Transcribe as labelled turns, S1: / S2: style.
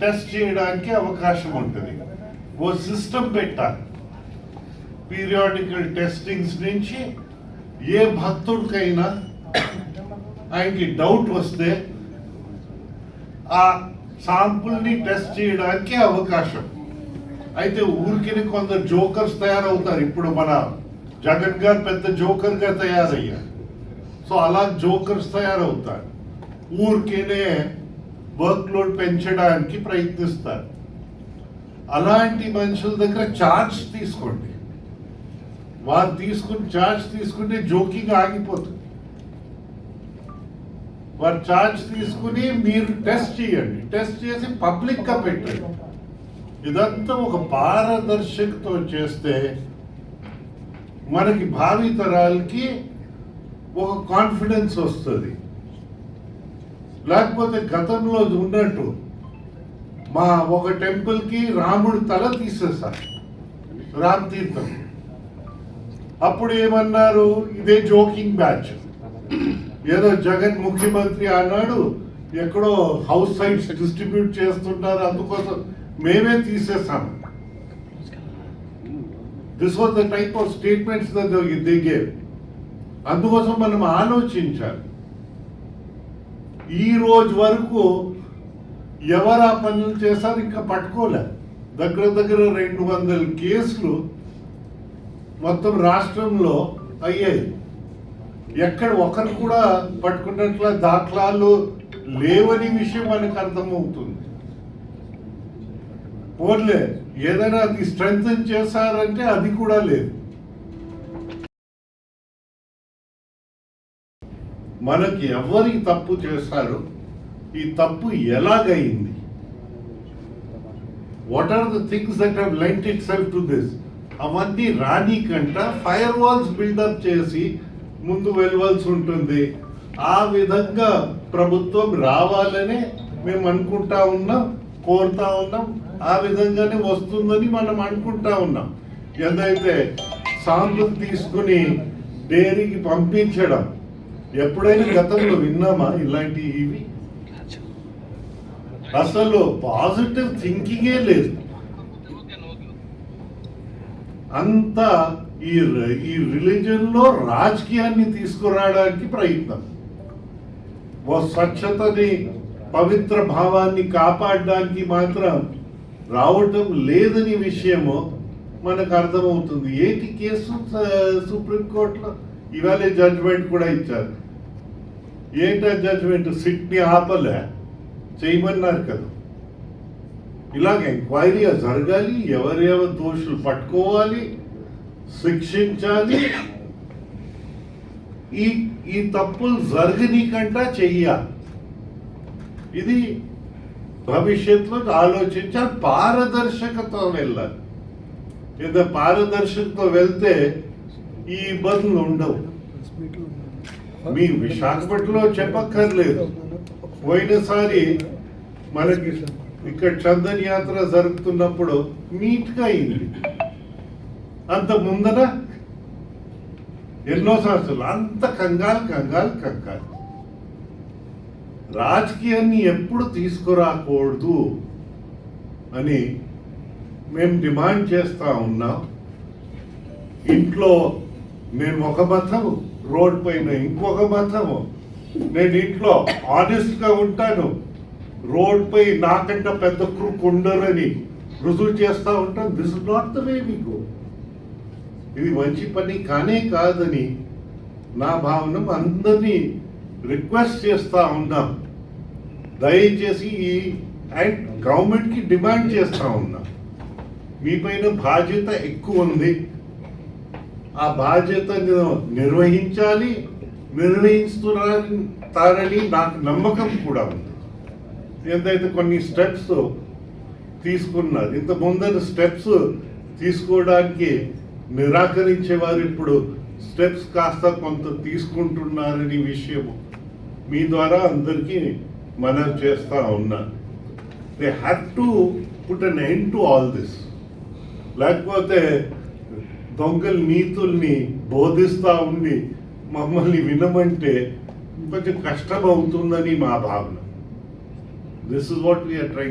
S1: Test చేయడానికి అవకాశం ఉంటుంది. ఓ సిస్టమ్ పెట్టాలి. పీరియాడికల్ టెస్టింగ్స్ నుంచి ఏ భక్తుడికైనా ఆయనకి డౌట్ వస్తే ఆ శాంపుల్ని టెస్ట్ చేయడానికి అవకాశం. అయితే ఊరికి కొందరు జోకర్స్ తయారవుతారు. ఇప్పుడు మన జగన్ గారు పెద్ద జోకర్గా తయారయ్యారు. సో అలా జోకర్స్ తయారవుతారు. ఊరికేనే వర్క్ లోడ్ పెంచడానికి ప్రయత్నిస్తారు. అలాంటి మనుషుల దగ్గర ఛార్జ్ తీసుకోండి. వారు తీసుకుని ఛార్జ్ తీసుకుంటే జోకింగ్ ఆగిపోతుంది. వారు ఛార్జ్ తీసుకుని మీరు టెస్ట్ చేయండి. టెస్ట్ చేసి పబ్లిక్గా పెట్టండి. ఇదంతా ఒక పారదర్శకతో చేస్తే మనకి భావి తరాలకి ఒక కాన్ఫిడెన్స్ వస్తుంది. లేకపోతే గతంలో ఉన్నట్టు మా ఒక టెంపుల్కి రాముడు తల తీసేశారు రామ్ తీర్థం. అప్పుడు ఏమన్నారు? ఇదే జోకింగ్ బ్యాచ్ ఏదో జగన్ ముఖ్యమంత్రి అన్నాడు ఎక్కడో హౌస్ సైట్స్ డిస్ట్రిబ్యూట్ చేస్తుంటారు అందుకోసం మేమే తీసేసాం this was the type of statements they gave అందుకోసం మనం ఆలోచించాలి. ఈ రోజు వరకు ఎవరు ఆ పనులు చేశారు ఇంకా పట్టుకోలే. దగ్గర దగ్గర రెండు వందల కేసులు మొత్తం రాష్ట్రంలో అయ్యాయి. ఎక్కడ ఒకరు కూడా పట్టుకున్నట్ల దాఖలాలు లేవని విషయం మనకు అర్థమవుతుంది. పోన్లే ఏదైనా అది స్ట్రెంగ్ చేశారంటే అది కూడా లేదు. మనకి ఎవరికి తప్పు చేశారు ఈ తప్పు ఎలాగైంది what are the things that have lent itself to this అవన్నీ రానికంట ఫైర్ వాల్స్ బిల్డప్ చేసి ముందు వెళ్ళవలసి ఉంటుంది. ఆ విధంగా ప్రభుత్వం రావాలని మేము అనుకుంటా ఉన్నాం కోరుతా ఉన్నాం. ఆ విధంగానే వస్తుందని మనం అనుకుంటా ఉన్నాం. ఏదైతే సాంపుల్ తీసుకుని డైరీకి పంపించడం ఎప్పుడైనా గతంలో విన్నామా ఇలాంటి ఇవి? అసలు పాజిటివ్ థింకింగే లేదు. అంత ఈ ఈ రిలీజన్లో రాజకీయాన్ని తీసుకురావడానికి ప్రయత్నం. ఓ స్వచ్ఛతని పవిత్ర భావాన్ని కాపాడడానికి మాత్రం రావటం లేదని విషయము మనకు అర్థమవుతుంది. ఏంటి కేసు సుప్రీంకోర్టులో ఇవాళ జడ్జ్మెంట్ కూడా ఇచ్చారు. ఏంటా జడ్జ్మెంట్ సిట్ని ఆపలే. చేయమన్నారు కదా. ఇలాగ ఎంక్వైరీ జరగాలి ఎవరెవరు దోషులు పట్టుకోవాలి శిక్షించాలి. ఈ ఈ తప్పులు జరగనీకంటా చెయ్యాలి. ఇది భవిష్యత్తులో ఆలోచించాలి పారదర్శకతో వెళ్ళాలి. ఏదో పారదర్శకతో వెళ్తే ఈ ఇబ్బందులు ఉండవు. మీ విశాఖపట్నంలో చెప్పక్కర్లేదు. పోయినసారి మనకి ఇక్కడ చందన్ యాత్ర జరుగుతున్నప్పుడు నీట్గా అయింది. అంత ముందర ఎన్నో సంవత్సరాలు అంత కంగాలు కంగాలు కంగాలు. రాజకీయాన్ని ఎప్పుడు తీసుకురాకూడదు అని మేము డిమాండ్ చేస్తా ఉన్నాం. ఇంట్లో నేను ఒక మతము రోడ్ పైన ఇంకొక మతము నేను ఇంట్లో ఆనెస్ట్గా ఉంటాను. రోడ్ పై నాకంటే పెద్ద క్రూక్ ఉండరని రుజువు చేస్తూ ఉంటాను. This is not the way మీకు ఇది మంచి పని కానే కాదని నా భావన అందరినీ రిక్వెస్ట్ చేస్తూ ఉన్నాం. దయచేసి ఈ అండ్ గవర్నమెంట్కి డిమాండ్ చేస్తూ ఉన్నాం. మీ పైన బాధ్యత ఎక్కువ ఉంది. ఆ బాధ్యతను నిర్వహించాలి నిర్వహిస్తున్నారని నాకు నమ్మకం కూడా ఉంది. ఎంతైతే కొన్ని స్టెప్స్ తీసుకున్నారు ఇంత ముందర స్టెప్స్ తీసుకోవడానికి నిరాకరించేవారు ఇప్పుడు స్టెప్స్ కాస్త కొంత తీసుకుంటున్నారని విషయం మీ ద్వారా అందరికీ మనం చేస్తా ఉన్నా. They have to put an end to all this లేకపోతే దొంగల నీతుల్ని బోధిస్తూ ఉండి మమ్మల్ని వినమంటే కొంచెం కష్టం అవుతుందని మా భావన. This is what we're try